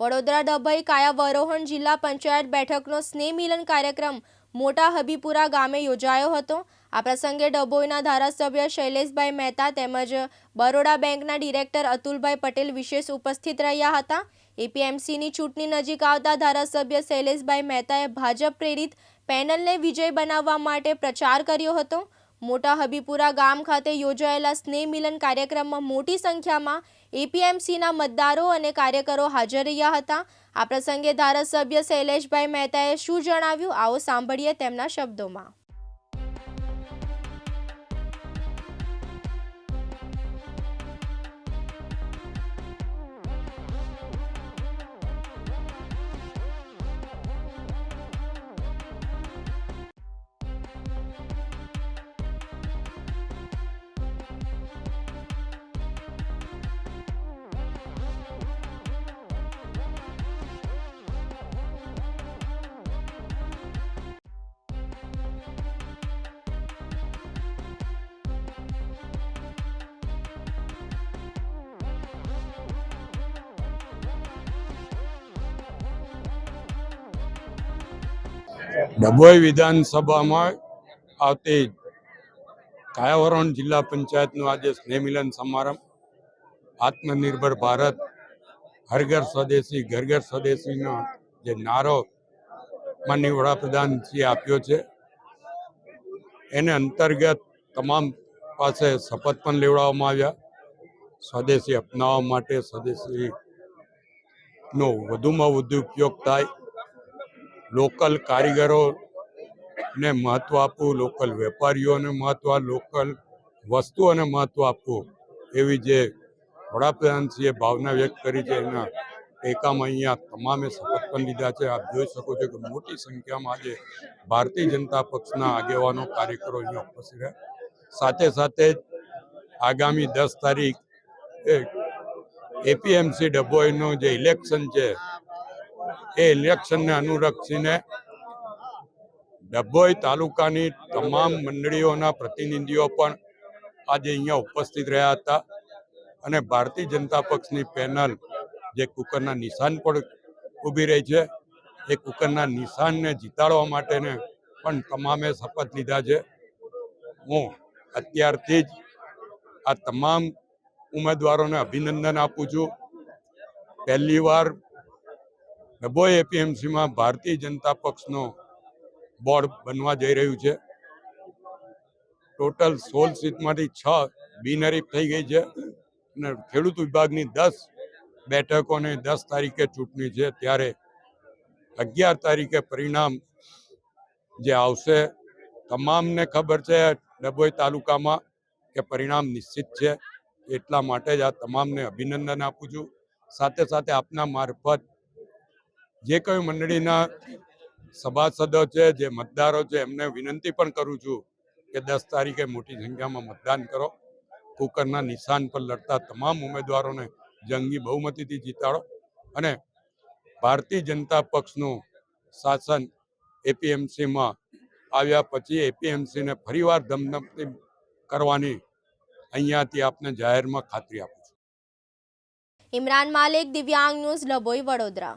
વડોદરા ડભઈ કાયાવરોહણ જિલ્લા પંચાયત બેઠકનો સ્નેહ મિલન કાર્યક્રમ મોટા હબીપુરા ગામે યોજાયો હતો. આ પ્રસંગે ડભોઈના ધારાસભ્ય શૈલેષભાઈ મહેતા તેમજ બરોડા બેંકના ડિરેક્ટર અતુલભાઈ પટેલ વિશેષ ઉપસ્થિત રહ્યા હતા. એપીએમસીની ચૂંટણી નજીક આવતા ધારાસભ્ય શૈલેષભાઈ મહેતાએ ભાજપ પ્રેરિત પેનલને વિજય બનાવવા માટે પ્રચાર કર્યો હતો. મોટા હબીપુરા ગામ ખાતે યોજાયેલા સ્નેહ મિલન કાર્યક્રમમાં મોટી સંખ્યામાં એપીએમસીના મતદારો અને કાર્યકરો હાજર રહ્યા હતા. આ પ્રસંગે ધારાસભ્ય શૈલેષભાઈ મહેતાએ શું જણાવ્યું? આવો સાંભળીએ તેમના શબ્દોમાં. ડભોઈ વિધાનસભામાં આવતી કાયાવરણ જિલ્લા પંચાયતનું આજે સ્નેહ મિલન સમારંભ. આત્મનિર્ભર ભારત હર ઘર સ્વદેશી ઘર ઘર સ્વદેશીનો જે નારો માનની વડાપ્રધાન શ્રી આપ્યો છે. એને અંતર્ગત તમામ પાસે શપથ પણ લેવડાવવામાં આવ્યા. સ્વદેશી અપનાવવા માટે સ્વદેશીનો વધુમાં વધુ ઉપયોગ થાય. લોકલ કારીગરોને મહત્ત્વ આપવું, લોકલ વેપારીઓને મહત્ત્વ લોકલ વસ્તુઓને મહત્ત્વ આપવું એવી જે વડાપ્રધાનશ્રીએ ભાવના વ્યક્ત કરી છે, એના ટેકામાં અહીંયા તમામે શપથ પણ લીધા છે. આપ જોઈ શકો છો કે મોટી સંખ્યામાં આજે ભારતીય જનતા પક્ષના આગેવાનો, કાર્યકરો અહીંયા ઉપસ્થિત રહ્યા. સાથે સાથે આગામી દસ તારીખ એપીએમસી ડભોઈનું જે ઇલેક્શન છે એ ઇલેક્શનને અનુલક્ષીને ડભોઈ તાલુકાની તમામ મંડળીઓના પ્રતિનિધિઓ પણ આજે અહીંયા ઉપસ્થિત રહ્યા હતા અને ભારતીય જનતા પક્ષની પેનલ જે કુકરના નિશાન પર ઊભી રહી છે, એ કુકરના નિશાનને જીતાડવા માટેને પણ તમામે શપથ લીધા છે. હું અત્યારથી જ આ તમામ ઉમેદવારોને અભિનંદન આપું છું. પહેલી વાર ડભોઈ એપીએમસીમાં ભારતીય જનતા પક્ષનો બોર્ડ બનવા જઈ રહ્યું છે. ટોટલ સોળ સીટમાંથી છ બિનહરીફ થઈ ગઈ છે અને ખેડૂત વિભાગની દસ બેઠકોને દસ તારીખે ચૂંટણી છે. ત્યારે અગિયાર તારીખે પરિણામ જે આવશે, તમામને ખબર છે ડભોઈ તાલુકામાં કે પરિણામ નિશ્ચિત છે. એટલા માટે જ આ તમામને અભિનંદન આપું છું. સાથે સાથે આપના મારફત જે કઈ મંડળીના સભાસદો છે, જે મતદારો છે, એમને વિનંતી પણ કરું છું કે દસ તારીખે મોટી સંખ્યામાં મતદાન કરો. કુકરના નિશાન પર લડતા તમામ ઉમેદવારોને જંગી બહુમતીથી જીતાડો અને ભારતીય જનતા પક્ષનું શાસન એપીએમસીમાં આવ્યા પછી એપીએમસીને ફરીવાર ધમધમતી કરવાની અહીંયાથી આપને જાહેરમાં ખાતરી આપું છું. ઇમરાન માલિક, દિવ્યાંગ ન્યૂઝ ડભોઈ વડોદરા.